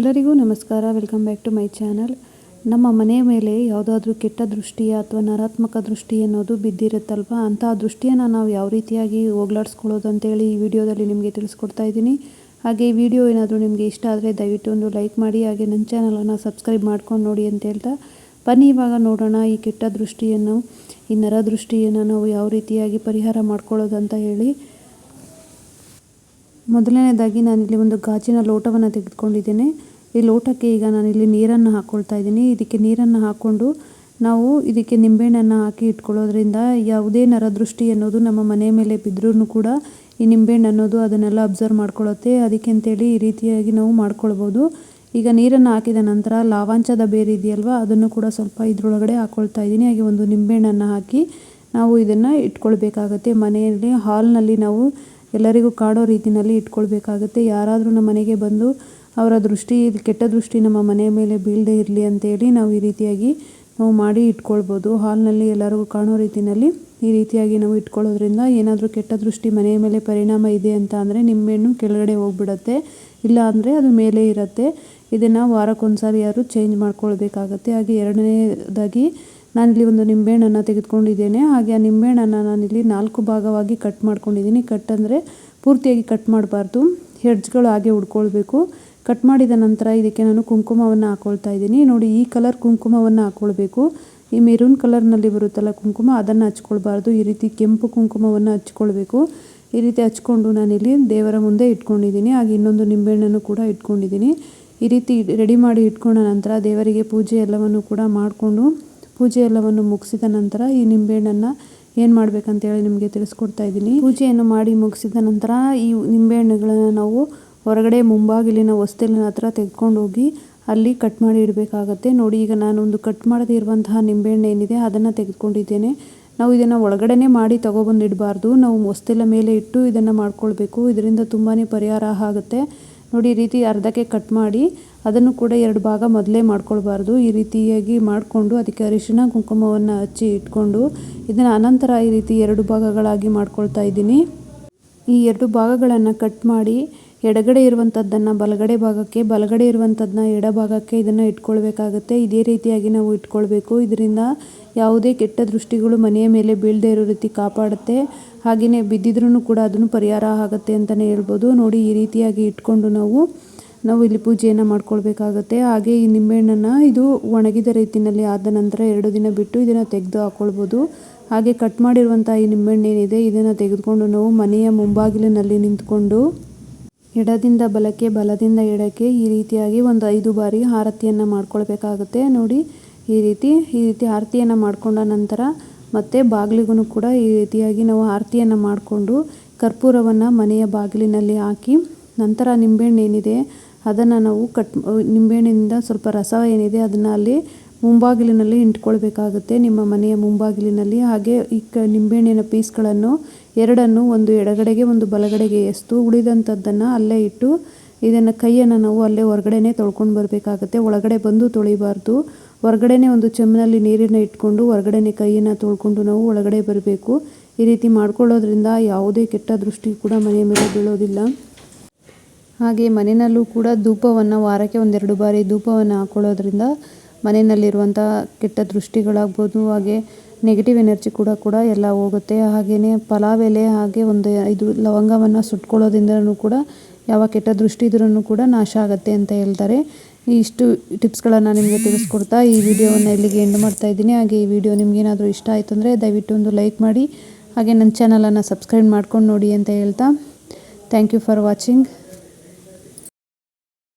ಎಲ್ಲರಿಗೂ ನಮಸ್ಕಾರ. Welcome back to my channel ನಮ್ಮ ಮನೆ ಮೇಲೆ ಯಾವುದಾದ್ರೂ ಕೆಟ್ಟ ದೃಷ್ಟಿಯ ಅಥವಾ ನರಾತ್ಮಕ ದೃಷ್ಟಿ ಅನ್ನೋದು ಬಿದ್ದಿರುತ್ತಲ್ವ? ಅಂತಹ ದೃಷ್ಟಿಯನ್ನು ನಾವು ಯಾವ ರೀತಿಯಾಗಿ ಹೋಗ್ಲಾಡಿಸ್ಕೊಳ್ಳೋದು ಅಂತೇಳಿ ಈ ವಿಡಿಯೋದಲ್ಲಿ ನಿಮಗೆ ತಿಳಿಸ್ಕೊಡ್ತಾ ಇದ್ದೀನಿ. ಹಾಗೆ ಈ ವಿಡಿಯೋ ಏನಾದರೂ ನಿಮಗೆ ಇಷ್ಟ ಆದರೆ ದಯವಿಟ್ಟು ಒಂದು ಲೈಕ್ ಮಾಡಿ, ಹಾಗೆ ನನ್ನ ಚಾನಲನ್ನು ಸಬ್ಸ್ಕ್ರೈಬ್ ಮಾಡ್ಕೊಂಡು ನೋಡಿ ಅಂತ ಹೇಳ್ತಾ ಬನ್ನಿ. ಇವಾಗ ನೋಡೋಣ ಈ ಕೆಟ್ಟ ದೃಷ್ಟಿಯನ್ನು, ಈ ನರ ದೃಷ್ಟಿಯನ್ನು ನಾವು ಯಾವ ರೀತಿಯಾಗಿ ಪರಿಹಾರ ಮಾಡ್ಕೊಳ್ಳೋದು ಅಂತ ಹೇಳಿ. ಮೊದಲನೇದಾಗಿ ನಾನಿಲ್ಲಿ ಒಂದು ಗಾಜಿನ ಲೋಟವನ್ನು ತೆಗೆದುಕೊಂಡಿದ್ದೇನೆ. ಈ ಲೋಟಕ್ಕೆ ಈಗ ನಾನಿಲ್ಲಿ ನೀರನ್ನು ಹಾಕ್ಕೊಳ್ತಾ ಇದ್ದೀನಿ. ಇದಕ್ಕೆ ನೀರನ್ನು ಹಾಕ್ಕೊಂಡು ನಾವು ಇದಕ್ಕೆ ನಿಂಬೆಹಣ್ಣನ್ನು ಹಾಕಿ ಇಟ್ಕೊಳ್ಳೋದ್ರಿಂದ ಯಾವುದೇ ನರದೃಷ್ಟಿ ಅನ್ನೋದು ನಮ್ಮ ಮನೆ ಮೇಲೆ ಬಿದ್ದರೂ ಕೂಡ ಈ ನಿಂಬೆಹಣ್ಣು ಅನ್ನೋದು ಅದನ್ನೆಲ್ಲ ಅಬ್ಸರ್ವ್ ಮಾಡ್ಕೊಳ್ಳುತ್ತೆ. ಅದಕ್ಕೆ ಅಂತೇಳಿ ಈ ರೀತಿಯಾಗಿ ನಾವು ಮಾಡ್ಕೊಳ್ಬೋದು. ಈಗ ನೀರನ್ನು ಹಾಕಿದ ನಂತರ ಲಾವಾಂಚದ ಬೇರೆ ಇದೆಯಲ್ವ, ಅದನ್ನು ಕೂಡ ಸ್ವಲ್ಪ ಇದರೊಳಗಡೆ ಹಾಕ್ಕೊಳ್ತಾ ಇದ್ದೀನಿ. ಹಾಗೆ ಒಂದು ನಿಂಬೆಹಣ್ಣನ್ನು ಹಾಕಿ ನಾವು ಇದನ್ನು ಇಟ್ಕೊಳ್ಬೇಕಾಗತ್ತೆ. ಮನೆಯಲ್ಲಿ, ಹಾಲ್ನಲ್ಲಿ ನಾವು ಎಲ್ಲರಿಗೂ ಕಾಡೋ ರೀತಿಯಲ್ಲಿ ಇಟ್ಕೊಳ್ಬೇಕಾಗುತ್ತೆ. ಯಾರಾದರೂ ನಮ್ಮ ಮನೆಗೆ ಬಂದು ಅವರ ದೃಷ್ಟಿ, ಕೆಟ್ಟ ದೃಷ್ಟಿ ನಮ್ಮ ಮನೆಯ ಮೇಲೆ ಬೀಳದೇ ಇರಲಿ ಅಂತೇಳಿ ನಾವು ಈ ರೀತಿಯಾಗಿ ನಾವು ಮಾಡಿ ಇಟ್ಕೊಳ್ಬೋದು. ಹಾಲ್ನಲ್ಲಿ ಎಲ್ಲರಿಗೂ ಕಾಣೋ ರೀತಿಯಲ್ಲಿ ಈ ರೀತಿಯಾಗಿ ನಾವು ಇಟ್ಕೊಳ್ಳೋದ್ರಿಂದ ಏನಾದರೂ ಕೆಟ್ಟ ದೃಷ್ಟಿ ಮನೆಯ ಮೇಲೆ ಪರಿಣಾಮ ಇದೆ ಅಂತ ಅಂದರೆ ನಿಂಬೆಹಣ್ಣು ಕೆಳಗಡೆ ಹೋಗ್ಬಿಡತ್ತೆ. ಇಲ್ಲ ಅಂದರೆ ಅದು ಮೇಲೆ ಇರುತ್ತೆ. ಇದನ್ನು ವಾರಕ್ಕೊಂದ್ಸಾರಿ ಯಾರು ಚೇಂಜ್ ಮಾಡ್ಕೊಳ್ಬೇಕಾಗತ್ತೆ. ಹಾಗೆ ಎರಡನೇದಾಗಿ ನಾನಿಲ್ಲಿ ಒಂದು ನಿಂಬೆಹಣ್ಣನ್ನು ತೆಗೆದುಕೊಂಡಿದ್ದೇನೆ. ಹಾಗೆ ಆ ನಿಂಬೆಹಣ್ಣನ್ನು ನಾನಿಲ್ಲಿ ನಾಲ್ಕು ಭಾಗವಾಗಿ ಕಟ್ ಮಾಡ್ಕೊಂಡಿದ್ದೀನಿ. ಕಟ್ ಅಂದರೆ ಪೂರ್ತಿಯಾಗಿ ಕಟ್ ಮಾಡಬಾರ್ದು. ಹೆಡ್ಜ್ಗಳು ಹಾಗೆ ಉಡ್ಕೊಳ್ಬೇಕು. ಕಟ್ ಮಾಡಿದ ನಂತರ ಇದಕ್ಕೆ ನಾನು ಕುಂಕುಮವನ್ನು ಹಾಕೊಳ್ತಾ ಇದ್ದೀನಿ. ನೋಡಿ, ಈ ಕಲರ್ ಕುಂಕುಮವನ್ನು ಹಾಕ್ಕೊಳ್ಬೇಕು ಈ ಮೆರೂನ್ ಕಲರ್ನಲ್ಲಿ ಬರುತ್ತಲ್ಲ ಕುಂಕುಮ, ಅದನ್ನು ಹಚ್ಕೊಳ್ಬಾರ್ದು. ಈ ರೀತಿ ಕೆಂಪು ಕುಂಕುಮವನ್ನು ಹಚ್ಕೊಳ್ಬೇಕು. ಈ ರೀತಿ ಹಚ್ಕೊಂಡು ನಾನಿಲ್ಲಿ ದೇವರ ಮುಂದೆ ಇಟ್ಕೊಂಡಿದ್ದೀನಿ. ಹಾಗೆ ಇನ್ನೊಂದು ನಿಂಬೆಹಣ್ಣನ್ನು ಕೂಡ ಇಟ್ಕೊಂಡಿದ್ದೀನಿ. ಈ ರೀತಿ ರೆಡಿ ಮಾಡಿ ಇಟ್ಕೊಂಡ ನಂತರ ದೇವರಿಗೆ ಪೂಜೆ ಎಲ್ಲವನ್ನು ಕೂಡ ಮಾಡಿಕೊಂಡು ಪೂಜೆ ಎಲ್ಲವನ್ನು ಮುಗಿಸಿದ ನಂತರ ಈ ನಿಂಬೆಹಣ್ಣನ್ನು ಏನು ಮಾಡಬೇಕಂತೇಳಿ ನಿಮಗೆ ತಿಳಿಸ್ಕೊಡ್ತಾ ಇದ್ದೀನಿ. ಪೂಜೆಯನ್ನು ಮಾಡಿ ಮುಗಿಸಿದ ನಂತರ ಈ ನಿಂಬೆಹಣ್ಣುಗಳನ್ನು ನಾವು ಹೊರಗಡೆ ಮುಂಭಾಗಿಲಿನ ಹೊಸ್ತಿಲಿನ ಹತ್ರ ತೆಗೆದುಕೊಂಡು ಹೋಗಿ ಅಲ್ಲಿ ಕಟ್ ಮಾಡಿ ಇಡಬೇಕಾಗತ್ತೆ. ನೋಡಿ, ಈಗ ನಾನು ಒಂದು ಕಟ್ ಮಾಡದೇ ಇರುವಂತಹ ನಿಂಬೆಹಣ್ಣು ಏನಿದೆ, ಅದನ್ನು ತೆಗೆದುಕೊಂಡಿದ್ದೇನೆ. ನಾವು ಇದನ್ನು ಒಳಗಡೆನೆ ಮಾಡಿ ತಗೊಬಂದು ನಾವು ಹೊಸ್ತಿಲ ಮೇಲೆ ಇಟ್ಟು ಇದನ್ನು ಮಾಡ್ಕೊಳ್ಬೇಕು. ಇದರಿಂದ ತುಂಬಾ ಪರಿಹಾರ ಆಗುತ್ತೆ. ನೋಡಿ, ಈ ರೀತಿ ಅರ್ಧಕ್ಕೆ ಕಟ್ ಮಾಡಿ ಅದನ್ನು ಕೂಡ ಎರಡು ಭಾಗ ಮೊದಲೇ ಮಾಡ್ಕೊಳ್ಬಾರ್ದು. ಈ ರೀತಿಯಾಗಿ ಮಾಡಿಕೊಂಡು ಅದಕ್ಕೆ ಅರಿಶಿನ ಕುಂಕುಮವನ್ನು ಹಚ್ಚಿ ಇಟ್ಕೊಂಡು ಇದನ್ನು ಅನಂತರ ಈ ರೀತಿ ಎರಡು ಭಾಗಗಳಾಗಿ ಮಾಡ್ಕೊಳ್ತಾ ಇದ್ದೀನಿ. ಈ ಎರಡು ಭಾಗಗಳನ್ನು ಕಟ್ ಮಾಡಿ ಎಡಗಡೆ ಇರುವಂತದ್ದನ್ನ ಬಲಗಡೆ ಭಾಗಕ್ಕೆ, ಬಲಗಡೆ ಇರುವಂತದ್ದನ್ನ ಎಡ ಭಾಗಕ್ಕೆ ಇದನ್ನ ಇಟ್ಕೊಳ್ಳಬೇಕಾಗುತ್ತೆ ಇದೇ ರೀತಿಯಾಗಿ ನಾವು ಇಟ್ಕೊಳ್ಬೇಕು. ಇದರಿಂದ ಯಾವುದೇ ಕೆಟ್ಟ ದೃಷ್ಟಿಗಳು ಮನೆಯ ಮೇಲೆ ಬೀಳದೇ ಇರೋ ರೀತಿ ಕಾಪಾಡುತ್ತೆ. ಹಾಗೆಯೇ ಬಿದ್ದಿದ್ರೂ ಕೂಡ ಅದನ್ನು ಪರಿಹಾರ ಆಗುತ್ತೆ ಅಂತಲೇ ಹೇಳ್ಬೋದು. ನೋಡಿ, ಈ ರೀತಿಯಾಗಿ ಇಟ್ಕೊಂಡು ನಾವು ನಾವು ಇಲ್ಲಿ ಪೂಜೆಯನ್ನು ಮಾಡ್ಕೊಳ್ಬೇಕಾಗತ್ತೆ. ಹಾಗೆ ಈ ನಿಂಬೆಹಣ್ಣನ್ನು ಇದು ಒಣಗಿದ ರೀತಿಯಲ್ಲಿ ಆದ ನಂತರ ಎರಡು ದಿನ ಬಿಟ್ಟು ಇದನ್ನು ತೆಗೆದು ಹಾಕ್ಕೊಳ್ಬೋದು ಹಾಗೆ ಕಟ್ ಮಾಡಿರುವಂಥ ಈ ನಿಂಬೆಹಣ್ಣು ಏನಿದೆ ಇದನ್ನು ತೆಗೆದುಕೊಂಡು ನಾವು ಮನೆಯ ಮುಂಬಾಗಿಲಿನಲ್ಲಿ ನಿಂತ್ಕೊಂಡು ಎಡದಿಂದ ಬಲಕ್ಕೆ, ಬಲದಿಂದ ಎಡಕ್ಕೆ ಈ ರೀತಿಯಾಗಿ ಒಂದು ಐದು ಬಾರಿ ಆರತಿಯನ್ನು ಮಾಡ್ಕೊಳ್ಬೇಕಾಗುತ್ತೆ. ನೋಡಿ, ಈ ರೀತಿ ಈ ರೀತಿ ಆರತಿಯನ್ನು ಮಾಡಿಕೊಂಡ ನಂತರ ಮತ್ತು ಬಾಗಿಲಿಗೂ ಕೂಡ ಈ ರೀತಿಯಾಗಿ ನಾವು ಆರತಿಯನ್ನು ಮಾಡಿಕೊಂಡು ಕರ್ಪೂರವನ್ನು ಮನೆಯ ಬಾಗಿಲಿನಲ್ಲಿ ಹಾಕಿ ನಂತರ ನಿಂಬೆಹಣ್ಣು ಏನಿದೆ ಅದನ್ನು ನಾವು ಕಟ್, ನಿಂಬೆಹಣ್ಣಿನಿಂದ ಸ್ವಲ್ಪ ರಸ ಏನಿದೆ ಅದನ್ನು ಅಲ್ಲಿ ಮುಂಬಾಗಿಲಿನಲ್ಲಿ ಇಟ್ಕೊಳ್ಬೇಕಾಗುತ್ತೆ. ನಿಮ್ಮ ಮನೆಯ ಮುಂಬಾಗಿಲಿನಲ್ಲಿ ಹಾಗೆ ಈ ಕ, ನಿಂಬೆಹಣ್ಣಿನ ಪೀಸ್ಗಳನ್ನು ಎರಡನ್ನು ಒಂದು ಎಡಗಡೆಗೆ, ಒಂದು ಬಲಗಡೆಗೆ ಎಸ್ತು. ಉಳಿದಂಥದ್ದನ್ನು ಅಲ್ಲೇ ಇಟ್ಟು, ಇದನ್ನು ಕೈಯನ್ನು ನಾವು ಅಲ್ಲೇ ಹೊರಗಡೆನೇ ತೊಳ್ಕೊಂಡು ಬರಬೇಕಾಗುತ್ತೆ. ಒಳಗಡೆ ಬಂದು ತೊಳಿಬಾರ್ದು. ಹೊರಗಡೆನೇ ಒಂದು ಚೆಮ್ಮಿನಲ್ಲಿ ನೀರನ್ನು ಇಟ್ಕೊಂಡು, ಹೊರಗಡೆನೇ ಕೈಯನ್ನು ತೊಳ್ಕೊಂಡು ನಾವು ಒಳಗಡೆ ಬರಬೇಕು. ಈ ರೀತಿ ಮಾಡ್ಕೊಳ್ಳೋದ್ರಿಂದ ಯಾವುದೇ ಕೆಟ್ಟ ದೃಷ್ಟಿ ಕೂಡ ಮನೆಯ ಮೇಲೆ ಬೀಳೋದಿಲ್ಲ. ಹಾಗೆ ಮನೆಯಲ್ಲೂ ಕೂಡ ಧೂಪವನ್ನು ವಾರಕ್ಕೆ ಒಂದೆರಡು ಬಾರಿ ಧೂಪವನ್ನು ಹಾಕ್ಕೊಳ್ಳೋದ್ರಿಂದ ಮನೆಯಲ್ಲಿರುವಂಥ ಕೆಟ್ಟ ದೃಷ್ಟಿಗಳಾಗ್ಬೋದು. ಹಾಗೆ ನೆಗೆಟಿವ್ ಎನರ್ಜಿ ಕೂಡ ಕೂಡ ಎಲ್ಲ ಹೋಗುತ್ತೆ. ಹಾಗೆಯೇ ಪಲಾವ್ ಎಲೆ ಹಾಗೆ ಒಂದು ಇದು ಲವಂಗವನ್ನು ಸುಟ್ಕೊಳ್ಳೋದ್ರಿಂದನೂ ಕೂಡ ಯಾವ ಕೆಟ್ಟ ದೃಷ್ಟಿ ಇದ್ರೂ ಕೂಡ ನಾಶ ಆಗುತ್ತೆ ಅಂತ ಹೇಳ್ತಾರೆ. ಇಷ್ಟು ಟಿಪ್ಸ್ಗಳನ್ನು ನಿಮಗೆ ತಿಳಿಸ್ಕೊಡ್ತಾ ಈ ವಿಡಿಯೋವನ್ನು ಇಲ್ಲಿಗೆ ಎಂಡ್ ಮಾಡ್ತಾ ಇದ್ದೀನಿ. ಹಾಗೆ ಈ ವಿಡಿಯೋ ನಿಮಗೇನಾದರೂ ಇಷ್ಟ ಆಯಿತು ಅಂದರೆ ದಯವಿಟ್ಟು ಒಂದು ಲೈಕ್ ಮಾಡಿ. ಹಾಗೆ ನನ್ನ ಚಾನಲನ್ನು ಸಬ್ಸ್ಕ್ರೈಬ್ ಮಾಡ್ಕೊಂಡು ನೋಡಿ ಅಂತ ಹೇಳ್ತಾ. Thank you for watching